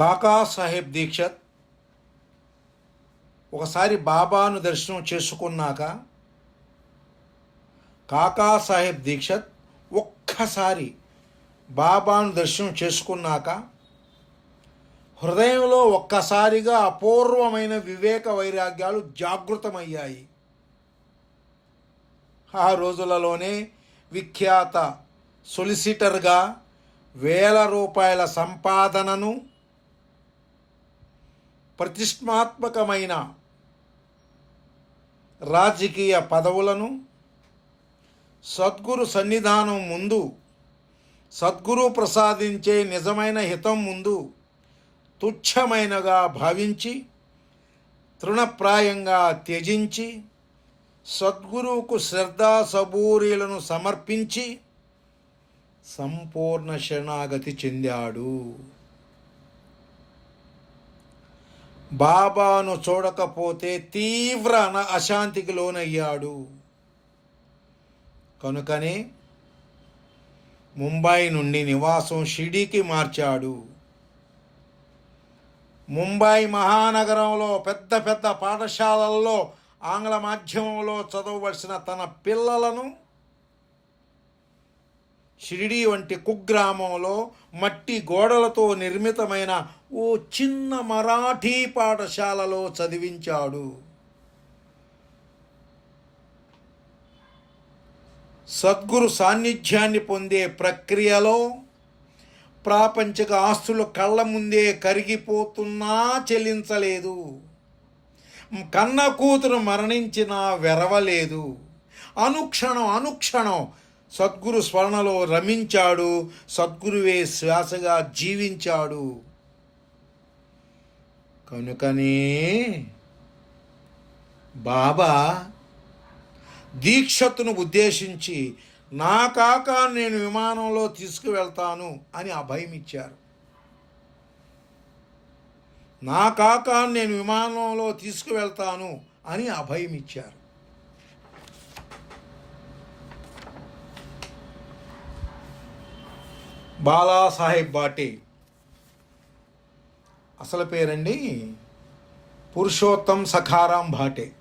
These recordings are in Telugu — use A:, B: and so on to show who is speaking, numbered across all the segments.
A: కాకా సాహెబ్ దీక్షత్ ఒకసారి బాబాను దర్శనం చేసుకున్నాక కాకా సాహెబ్ దీక్షత్ ఒక్కసారి బాబాను దర్శనం చేసుకున్నాక హృదయంలో ఒక్కసారిగా అపూర్వమైన వివేక వైరాగ్యాలు జాగృతమయ్యాయి. ఆ రోజులలోనే విఖ్యాత సొలిసిటర్గా వేల రూపాయల సంపాదనను ప్రతిష్టాత్మకమైన రాజకీయ పదవులను సద్గురు సన్నిధానం ముందు సద్గురు ప్రసాదించే నిజమైన హితం ముందు తుచ్చమైనగా భావించి తృణప్రాయంగా త్యజించి సద్గురువుకు శ్రద్ధా సబూరీలను సమర్పించి సంపూర్ణ శరణాగతి చెందాడు. బాబాను చూడకపోతే తీవ్ర అశాంతికి లోనయ్యాడు. కనుకనే ముంబై నుండి నివాసం షిడీకి మార్చాడు. ముంబై మహానగరంలో పెద్ద పెద్ద పాఠశాలల్లో ఆంగ్ల మాధ్యమంలో చదవవలసిన తన పిల్లలను షిరిడి వంటి కుగ్రామంలో మట్టి గోడలతో నిర్మితమైన ఓ చిన్న మరాఠీ పాఠశాలలో చదివించాడు. సద్గురు సాన్నిధ్యాన్ని పొందే ప్రక్రియలో ప్రాపంచిక ఆస్తులు కళ్ళ ముందే కరిగిపోతున్నా చెల్లించలేదు. కన్న కూతురు మరణించినా వెరవలేదు. అనుక్షణం అనుక్షణం సద్గురు స్మరణలో రమించాడు. సద్గురువే శ్వాసగా జీవించాడు. కనుకనే బాబా దీక్షత్తును ఉద్దేశించి నా కాక నేను విమానంలో తీసుకువెళ్తాను అని అభయం ఇచ్చారు. నా కాక నేను విమానంలో తీసుకువెళ్తాను అని అభయం ఇచ్చారు. బాలాసాహెబ్ బాటే అసలు పేరండి పురుషోత్తం సఖారాం భాటే.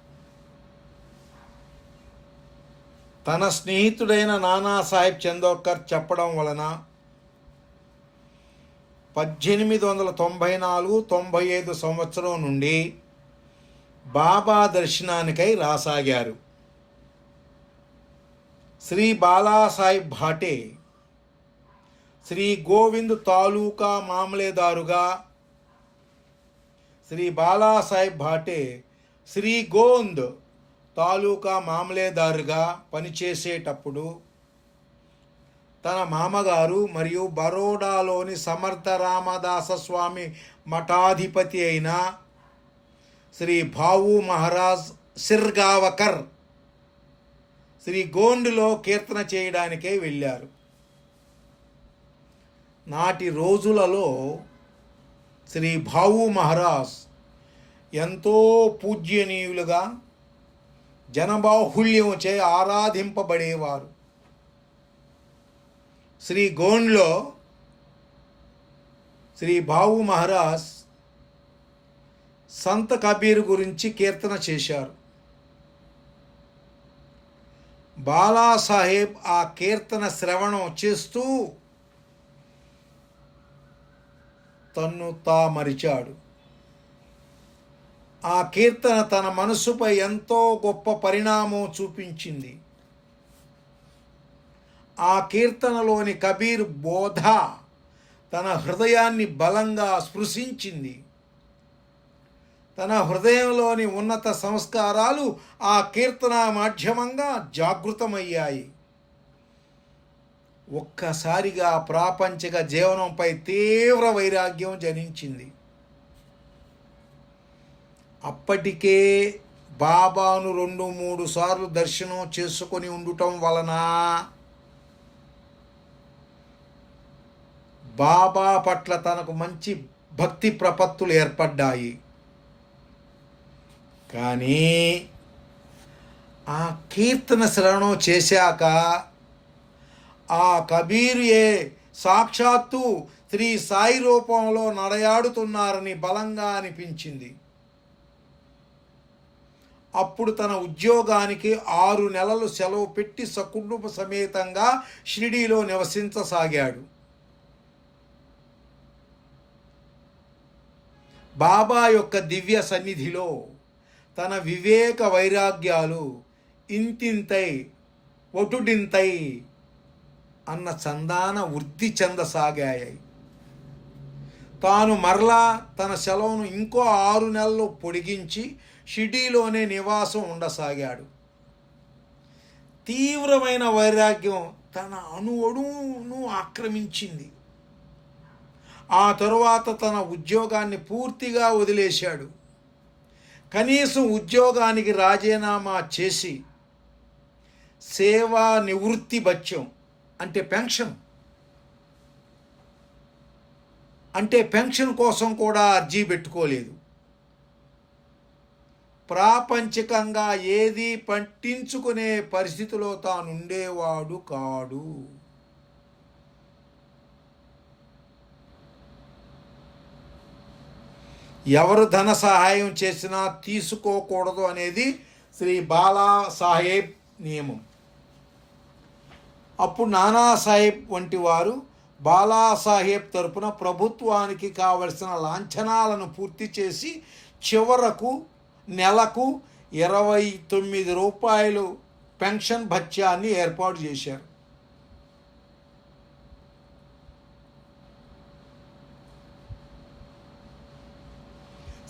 A: తన స్నేహితుడైన నానాసాహెబ్ చందోకర్ చెప్పడం వలన పద్దెనిమిది వందల తొంభై నాలుగు తొంభై ఐదు సంవత్సరం నుండి బాబా దర్శనానికై రాసాగారు. శ్రీ బాలాసాహెబ్ భాటే శ్రీ గోవింద్ తాలూకా మామలేదారుగా శ్రీ బాలాసాహెబ్ భాటే శ్రీ గోంద్ తాలూకా మామలేదారుగా పనిచేసేటప్పుడు తన మామగారు మరియు బరోడాలోని సమర్థ రామదాస స్వామి మఠాధిపతి అయిన శ్రీ భావు మహారాజ్ సిర్గావకర్ శ్రీ గోండ్లో కీర్తన చేయడానికే వెళ్ళారు. నాటి రోజులలో శ్రీ భావు మహారాజ్ ఎంతో పూజ్యనీయులుగా జనబాహుళ్యముచే ఆరాధింపబడేవారు. శ్రీ గోండ్లో శ్రీ భావు మహారాజ్ సంత కబీర్ గురించి కీర్తన చేశారు. బాలాసాహెబ్ ఆ కీర్తన శ్రవణం చేస్తూ తన్ను తా మరిచాడు ఆ కీర్తన తన మనసుపై ఎంతో గొప్ప పరిణామం చూపించింది. ఆ కీర్తనలోని కబీర్ బోధ తన హృదయాన్ని బలంగా స్పృశించింది. తన హృదయంలోని ఉన్నత సంస్కారాలు ఆ కీర్తన మాధ్యమంగా జాగృతమయ్యాయి. ఒక్కసారిగా ప్రాపంచిక జీవనంపై తీవ్ర వైరాగ్యం జనించింది. అప్పటికే బాబాను రెండు మూడు సార్లు దర్శనం చేసుకొని ఉండటం వలన బాబా పట్ల తనకు మంచి భక్తి ప్రపత్తులు ఏర్పడ్డాయి. కానీ ఆ కీర్తన శ్రవణం చేశాక ఆ కబీరియే ఏ సాక్షాత్తు శ్రీ సాయి రూపంలో నడయాడుతున్నారని బలంగా అనిపించింది. అప్పుడు తన ఉద్యోగానికి ఆరు నెలలు సెలవు పెట్టి సకుటుంబ సమేతంగా షిరిడీలో నివసించసాగాడు. బాబా యొక్క దివ్య సన్నిధిలో తన వివేక వైరాగ్యాలు ఇంతింతై ఒటుడింతై అన్న చందాన వృద్ధి చెందసాగాయి. తాను మరలా తన సెలవును ఇంకో ఆరు నెలలు పొడిగించి షిడీలోనే నివాసం ఉండసాగాడు. తీవ్రమైన వైరాగ్యం తన అణు అణువును ఆక్రమించింది. ఆ తరువాత తన ఉద్యోగాన్ని పూర్తిగా వదిలేశాడు. కనీసం ఉద్యోగానికి రాజీనామా చేసి సేవా నివృత్తి బత్యం అంటే పెన్షన్. అంటే పెన్షన్ కోసం కూడా అర్జీ పెట్టుకోలేదు. ప్రాపంచికంగా ఏది పట్టించుకునే పరిస్థితిలో తానుండేవాడు కాడు. ఎవరు ధన సహాయం చేసినా తీసుకోకూడదు అనేది శ్రీ బాలా సాహెబ్ నియమం. అప్పుడు నానాసాహెబ్ వంటి వారు బాలాసాహెబ్ తరపున ప్రభుత్వానికి కావలసిన లాంఛనాలను పూర్తి చేసి చివరకు నెలకు ఇరవై తొమ్మిది రూపాయలు పెన్షన్ భత్యాన్ని ఏర్పాటు చేశారు.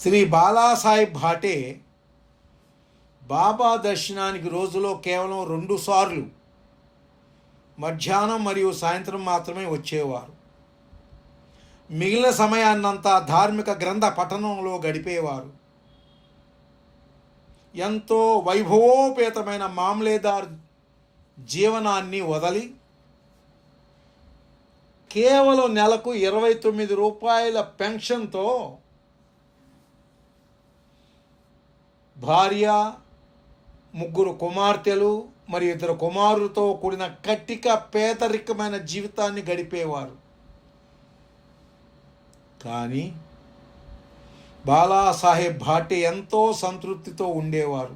A: శ్రీ బాలాసాహెబ్ భాటే బాబా దర్శనానికి రోజులో కేవలం రెండు సార్లు మధ్యాహ్నం మరియు సాయంత్రం మాత్రమే వచ్చేవారు. మిగిలిన సమయాన్నంతా ధార్మిక గ్రంథ పఠనంలో గడిపేవారు. ఎంతో వైభవోపేతమైన మామ్లేదార్ జీవనాన్ని వదలి కేవలం నెలకు ఇరవై తొమ్మిది రూపాయల పెన్షన్తో భార్య ముగ్గురు కుమార్తెలు మరి ఇద్దరు కుమారులతో కూడిన కట్టిక పేదరికమైన జీవితాన్ని గడిపేవారు. కానీ బాలాసాహెబ్ భాటే ఎంతో సంతృప్తితో ఉండేవారు.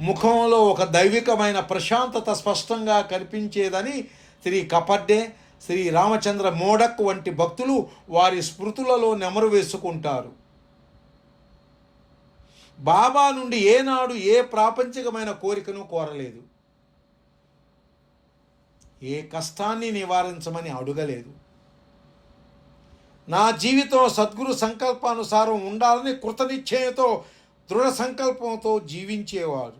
A: ముఖంలో ఒక దైవికమైన ప్రశాంతత స్పష్టంగా కనిపించేదని శ్రీ కపడ్డే శ్రీ రామచంద్ర మోడక్ వంటి భక్తులు వారి స్మృతులలో నెమరు వేసుకుంటారు. బాబా నుండి ఏనాడు ఏ ప్రాపంచికమైన కోరికను కోరలేదు. ఏ కష్టాన్ని నివారించమని అడగలేదు. నా జీవితం సద్గురు సంకల్పానుసారం ఉండాలని కృతనిశ్చయంతో దృఢ సంకల్పంతో జీవించేవారు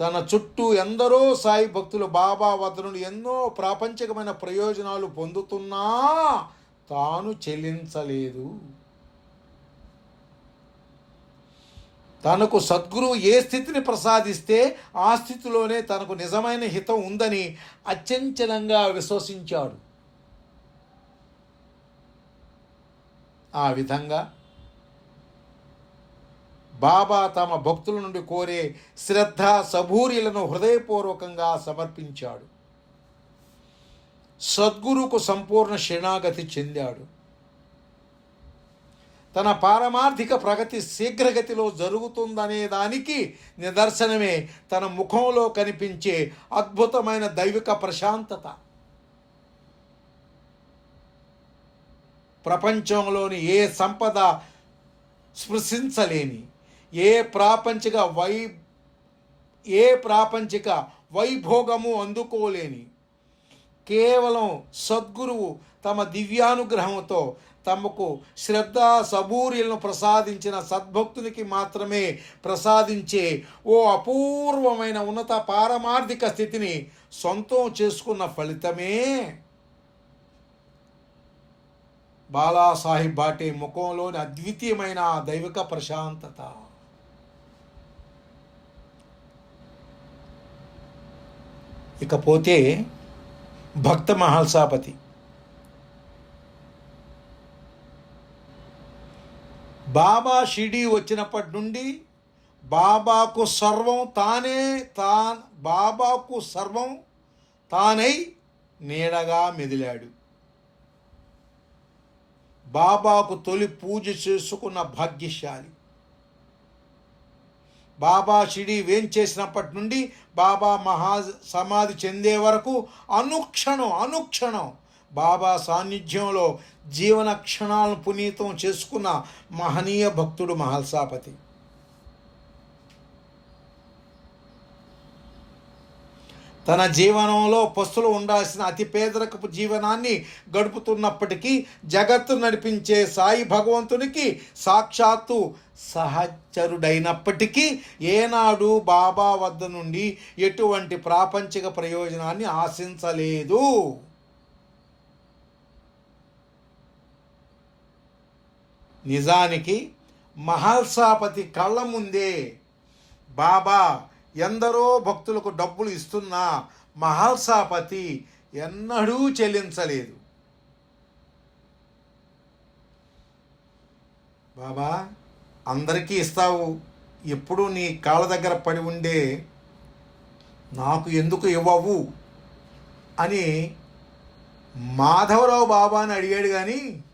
A: తన చుట్టూ ఎందరో సాయి భక్తులు బాబా వద్ద నుండి ఎన్నో ప్రాపంచికమైన ప్రయోజనాలు పొందుతున్నా తాను చెల్లించలేదు. తనకు సద్గురువు ఏ స్థితిని ప్రసాదిస్తే ఆ స్థితిలోనే తనకు నిజమైన హితం ఉందని అత్యంచలంగా విశ్వసించాడు. ఆ విధంగా బాబా తమ భక్తుల నుండి కోరే శ్రద్ధ సబూరిలను హృదయపూర్వకంగా సమర్పించాడు. సద్గురుకు సంపూర్ణ శరణాగతి చెందాడు. తన పారమార్థిక ప్రగతి శీఘ్రగతిలో జరుగుతుందనే దానికి నిదర్శనమే తన ముఖంలో కనిపించే అద్భుతమైన దైవిక ప్రశాంతత. ప్రపంచంలోని ఏ సంపద స్పృశించలేని ఏ ప్రాపంచిక వై ఏ ప్రాపంచిక వైభోగము అందుకోలేని కేవలం సద్గురువు తమ దివ్యానుగ్రహంతో తమకు శ్రద్ధ సబూర్యులను ప్రసాదించిన సద్భక్తునికి మాత్రమే ప్రసాదించే ఓ అపూర్వమైన ఉన్నత పారమార్థిక స్థితిని సొంతం చేసుకున్న ఫలితమే. బాలాసాహిబ్ బాటే ముఖంలోని అద్వితీయమైన దైవిక ప్రశాంతత. ఇకపోతే భక్త మహల్సాపతి బాబా షిడి వచ్చినప్పటి నుండి బాబాకు సర్వం తానే తా బాబాకు సర్వం తానై నీడగా మెదిలాడు. బాబాకు తొలి పూజ చేసుకున్న భాగ్యశాలి. బాబా షిడి వేంచేసినప్పటి నుండి బాబా మహా సమాధి చెందే వరకు అనుక్షణం అనుక్షణం బాబా సాన్నిధ్యంలో జీవన క్షణాలను పునీతం చేసుకున్న మహనీయ భక్తుడు మహల్సాపతి. తన జీవనంలో పస్తులు ఉండాల్సిన అతి పేదరకపు జీవనాన్ని గడుపుతున్నప్పటికీ జగత్తు నడిపించే సాయి భగవంతునికి సాక్షాత్తు సహచరుడైనప్పటికీ ఏనాడు బాబా వద్ద నుండి ఎటువంటి ప్రాపంచిక ప్రయోజనాన్ని ఆశించలేదు. నిజానికి మహల్సాపతి కళ్ళ ముందే బాబా ఎందరో భక్తులకు డబ్బులు ఇస్తున్నా మహల్సాపతి ఎన్నడూ చెల్లించలేదు. బాబా అందరికీ ఇస్తావు. ఎప్పుడు నీ కాళ్ళ దగ్గర పడి ఉండే నాకు ఎందుకు ఇవ్వవు? అని మాధవరావు బాబాని అడిగాడు కానీ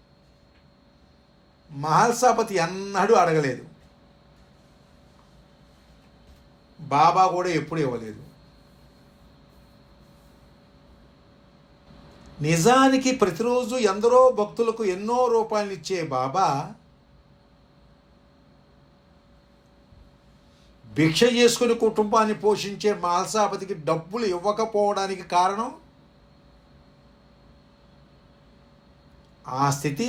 A: మహల్సాపతి ఎన్నడూ అడగలేదు. బాబా కూడా ఎప్పుడు ఇవ్వలేదు. నిజానికి ప్రతిరోజు ఎందరో భక్తులకు ఎన్నో రూపాయలు ఇచ్చే బాబా భిక్ష చేసుకుని కుటుంబాన్ని పోషించే మాల్సాపతికి డబ్బులు ఇవ్వకపోవడానికి కారణం? ఆ స్థితి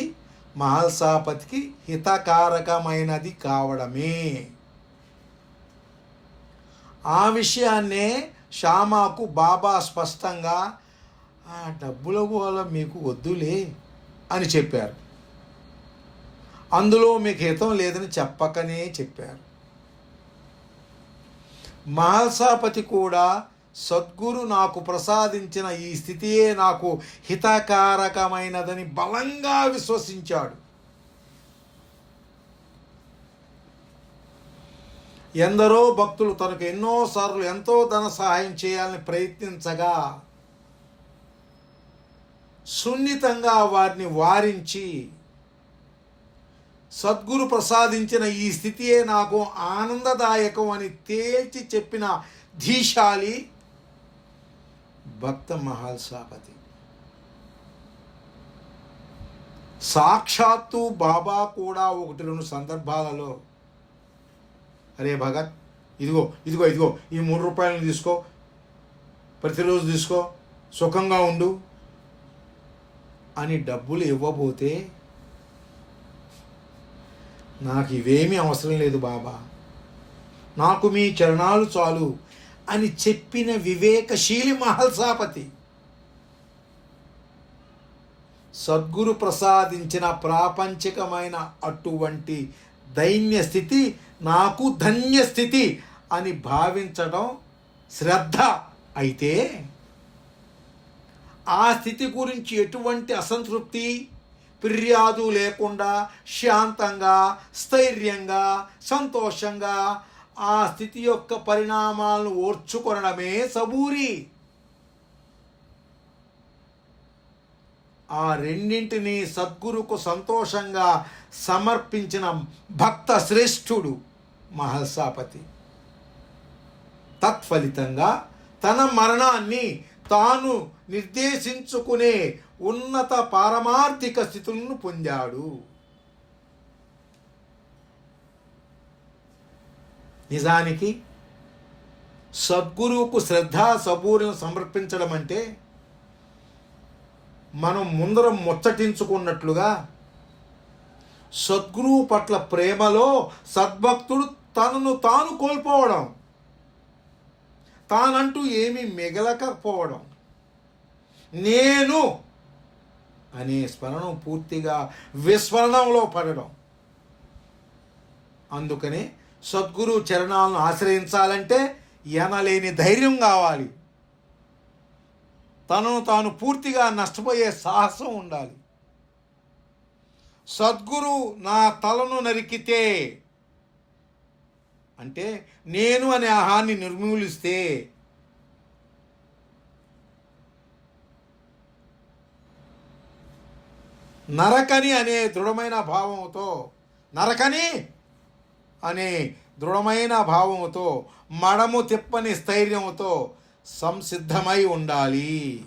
A: మహల్సాపతికి హితకారకమైనది కావడమే. ఆ విషయాన్నే శ్యామాకు బాబా స్పష్టంగా ఆ డబ్బుల గోల మీకు వద్దులే అని చెప్పారు. అందులో మీకు హితం లేదని చెప్పకనే చెప్పారు. మహల్సాపతి కూడా సద్గురు నాకు ప్రసాదించిన ఈ స్థితియే నాకు హితకారకమైనదని బలంగా విశ్వసించాడు. ఎందరో భక్తులు తనకు ఎన్నోసార్లు ఎంతో ధన సహాయం చేయాలని ప్రయత్నించగా సున్నితంగా వారిని వారించి సద్గురు ప్రసాదించిన ఈ స్థితియే నాకు ఆనందదాయకం అని తేల్చి చెప్పిన ధీశాలి భక్త మహల్సాపతి సాక్షాత్తు బాబా కూడా ఒకటి రెండు సందర్భాలలో అరే భగత్ ఇదిగో ఇదిగో ఇదిగో ఈ మూడు రూపాయలను తీసుకో. ప్రతిరోజు తీసుకో. సుఖంగా ఉండు. అని డబ్బులు ఇవ్వబోతే నాకు ఇవేమీ అవసరం లేదు బాబా. నాకు మీ చరణాలు చాలు అని చెప్పిన వివేకశీలి మహల్సాపతి సద్గురు ప్రసాదించిన ప్రాపంచికమైన అటువంటి దైన్య స్థితి నాకు ధన్య స్థితి అని భావించడం శ్రద్ధ అయితే ఆ స్థితి గురించి ఎటువంటి అసంతృప్తి ఫిర్యాదు లేకుండా శాంతంగా స్థైర్యంగా సంతోషంగా ఆ స్థితి యొక్క పరిణామాలను ఓర్చుకొనడమే సబూరి. ఆ రెండింటిని సద్గురుకు సంతోషంగా సమర్పించిన భక్త శ్రేష్ఠుడు మహర్షాపతి తత్ఫలితంగా తన మరణాన్ని తాను నిర్దేశించుకునే ఉన్నత పారమార్థిక స్థితులను పొందాడు. నిజానికి సద్గురువుకు శ్రద్ధా సబూరిని సమర్పించడం అంటే మనం ముందర ముచ్చటించుకున్నట్లుగా సద్గురువు పట్ల ప్రేమలో సద్భక్తుడు తనను తాను కోల్పోవడం తానంటూ ఏమీ మిగలకపోవడం. నేను అనే స్మరణం పూర్తిగా విస్మరణంలో పడడం. అందుకనే సద్గురు చరణాలను ఆశ్రయించాలంటే ఎనలేని ధైర్యం కావాలి. తనను తాను పూర్తిగా నష్టపోయే సాహసం ఉండాలి. సద్గురు నా తలను నరికితే అంటే నేను అనే ఆహాన్ని నిర్మూలిస్తే నరకని అనే దృఢమైన భావంతో నరకని అనే దృఢమైన భావంతో మడము తిప్పని స్థైర్యంతో సంసిద్ధమై ఉండాలి.